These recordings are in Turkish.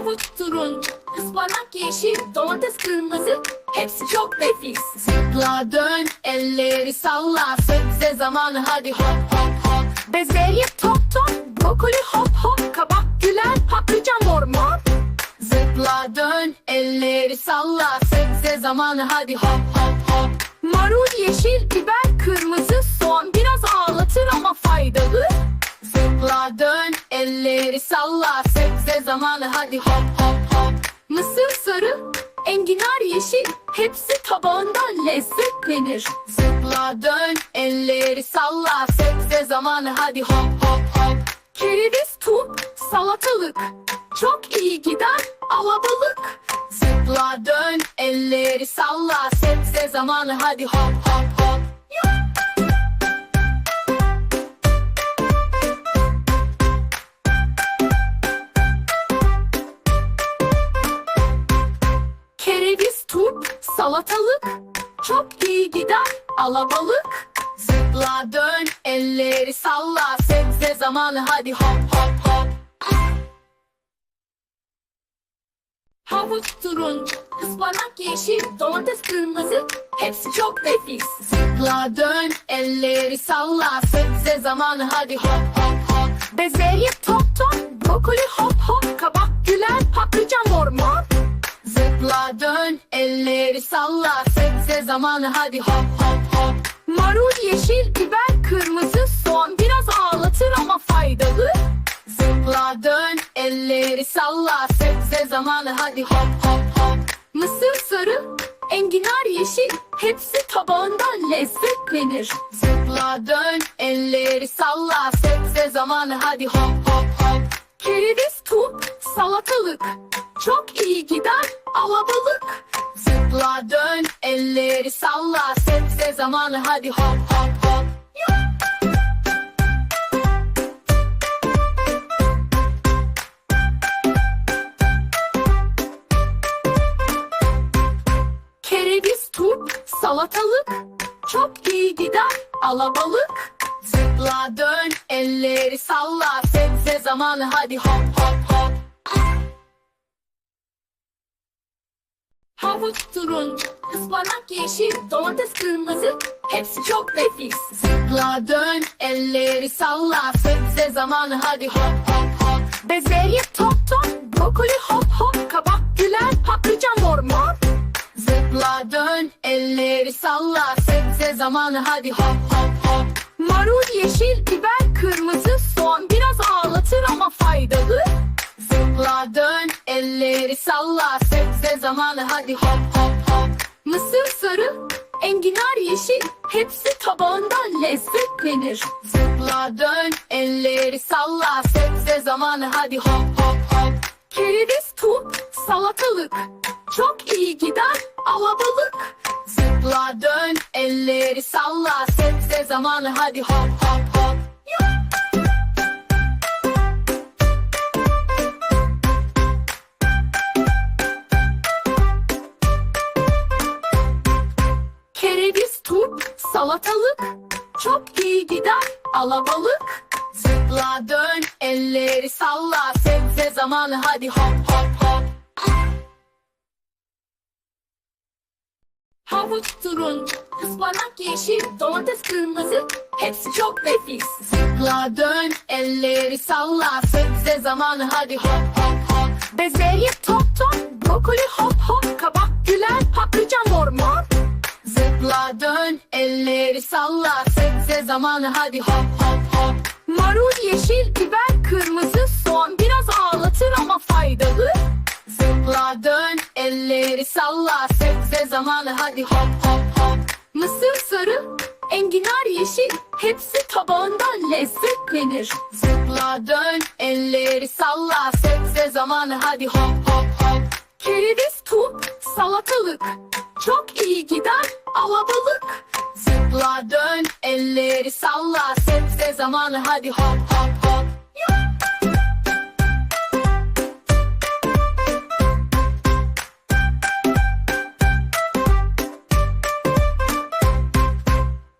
Havuç turuncu, ıspanak yeşil, domates kırmızı. Hepsi çok nefis. Zıpla dön, elleri salla. Sebze zamanı hadi hop hop hop. Bezelye top top, brokoli hop hop. Kabak güler, patlıcan mor mor. Zıpla dön, elleri salla. Sebze zamanı hadi hop hop hop. Marul yeşil, biber kırmızı. Soğan biraz ağlatır ama faydalı. Zıpla dön, elleri salla. Sebze zamanı hadi hop hop hop. Mısır sarı, enginar yeşil. Hepsi tabağında lezzetlenir. Zıpla dön, elleri salla. Sebze zamanı hadi hop hop hop. Kereviz turp, salatalık. Çok iyi gider alabalık. Zıpla dön, elleri salla. Sebze zamanı hadi hop hop salatalık Çok iyi gider alabalık Zıpla dön, elleri salla Sebze zamanı hadi hop hop hop. Havuç turuncu, ıspanak yeşil, domates kırmızı Hepsi çok nefis. Zıpla dön, elleri salla Sebze zamanı hadi hop hop hop. Bezelye top top, brokoli hop elleri salla Sebze zamanı hadi hop hop hop. Marul yeşil, biber kırmızı Soğan. Biraz ağlatır ama faydalı. Zıpla dön, elleri salla. Sebze zamanı hadi hop hop hop. Mısır sarı, enginar yeşil. Hepsi tabağında lezzetlenir. Zıpla dön, elleri salla. Sebze zamanı hadi hop hop hop. Kereviz turp, salatalık. Çok iyi gider alabalık zamanı hadi hop hop hop. Kereviz turp, salatalık. Çok iyi gider alabalık. Zıpla dön, elleri salla. Sebze zamanı hadi hop hop Havuç turuncu, ıspanak yeşil, domates kırmızı Hepsi çok nefis. Zıpla dön, elleri salla Sebze zamanı hadi hop hop hop. Bezelye top top, brokoli hop hop Kabak güler, patlıcan mor mor. Zıpla dön, elleri salla Sebze zamanı hadi hop hop hop. Marul yeşil, biber kırmızı Soğan biraz ağlatır ama faydalı Zıpla dön, elleri salla. Sebze zamanı hadi hop hop hop. Mısır sarı, enginar yeşil. Hepsi tabağında lezzetlenir. Zıpla dön, elleri salla. Sebze zamanı hadi hop hop hop. Kereviz turp, salatalık. Çok iyi gider alabalık. Zıpla dön, elleri salla. Sebze zamanı hadi hop hop hop salatalık Çok iyi gider alabalık. Zıpla dön, elleri salla Sebze zamanı hadi hop hop hop. Havuç turuncu, ıspanak yeşil, domates kırmızı Hepsi çok nefis. Zıpla dön, elleri salla Sebze zamanı hadi hop hop hop. Bezelye top top, brokoli hop hop Kabak güler, patlıcan mor mor Zıpla dön, elleri salla. Sebze zamanı hadi hop hop hop. Marul yeşil, biber kırmızı Soğan. Biraz ağlatır ama faydalı. Zıpla dön, elleri salla. Sebze zamanı hadi hop hop hop. Mısır sarı, enginar yeşil. Hepsi tabağında lezzetlenir. Zıpla dön, elleri salla. Sebze zamanı hadi hop hop hop. Kereviz turp, salatalık Çok iyi gider alabalık. Zıpla dön, elleri salla. Sebze zamanı hadi hop hop hop.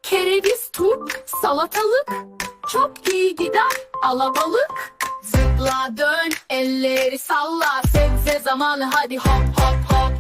Kereviz turp, salatalık. Çok iyi gider alabalık. Zıpla dön, elleri salla. Sebze zamanı hadi hop hop hop